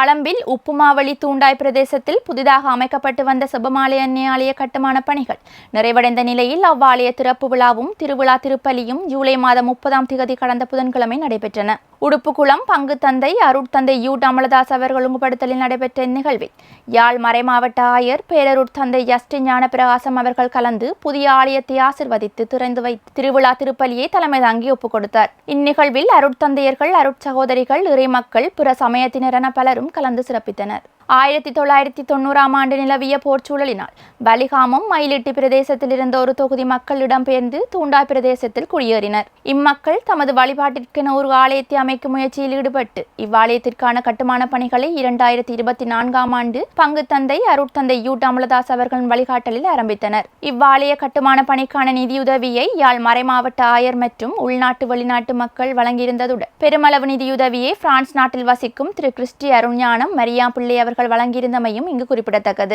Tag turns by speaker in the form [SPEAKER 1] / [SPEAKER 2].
[SPEAKER 1] அளம்பில் உப்புமாவளி தூண்டாய் பிரதேசத்தில் புதிதாக அமைக்கப்பட்டு வந்த சுபமாலய ஆலய கட்டுமான பணிகள். நிறைவடைந்த நிலையில் அவ்வாலய திறப்பு விழாவும் திருவிழா திருப்பலியும் ஜூலை மாதம் முப்பதாம் திகதி கடந்த புதன்கிழமை நடைபெற்றன. உடுப்புக்குளம் பங்கு தந்தை அருட்தந்தை யூ. அமலதாஸ் அவர்கள் ஒழுங்குபடுத்தலில் நடைபெற்ற இந்நிகழ்வில் யாழ் மறைமாவட்ட ஆயர் பேரருட்தந்தை எஸ்டி ஜஸ்டின் ஞானப்பிரகாசம் அவர்கள் கலந்து புதிய ஆலயத்தை ஆசிர்வதித்து திறந்து வைத்து திருவிழா திருப்பலியை தலைமை தாங்கி ஒப்புக் கொடுத்தார். இந்நிகழ்வில் அருட்தந்தையர்கள் அருட்சகோதரிகள் இறைமக்கள் பிற சமயத்தினர் என பலரும் கலந்து சிறப்பித்தனர். ஆயிரத்தி தொள்ளாயிரத்தி தொண்ணூறாம் ஆண்டு நிலவிய போர்ச்சூழலினால் வலிகாமம் மயிலிட்டி பிரதேசத்தில் இருந்த ஒரு தொகுதி மக்கள் இடம்பெயர்ந்து தூண்டாய் பிரதேசத்தில் குடியேறினர் இம்மக்கள் தமது வழிபாட்டிற்கென ஒரு ஆலயத்தை அமைக்கும் முயற்சியில் ஈடுபட்டு இவ்வாலயத்திற்கான கட்டுமான பணிகளை இரண்டாயிரத்தி இருபத்தி நான்காம் ஆண்டு பங்கு தந்தை அருட்தந்தை யூ அமலதாஸ் அவர்களின் வழிகாட்டலில் ஆரம்பித்தனர் இவ்வாலய கட்டுமான பணிக்கான நிதியுதவியை யாழ் மறைமாவட்ட ஆயர் மற்றும் உள்நாட்டு வெளிநாட்டு மக்கள் வழங்கியிருந்ததுடன் பெருமளவு நிதியுதவியை பிரான்ஸ் நாட்டில் வசிக்கும் திரு கிறிஸ்டி அருண்ஞானம் மரியா பிள்ளை அவர்கள் வழங்கியிருந்தமையும் இங்கு குறிப்பிடத்தக்கது.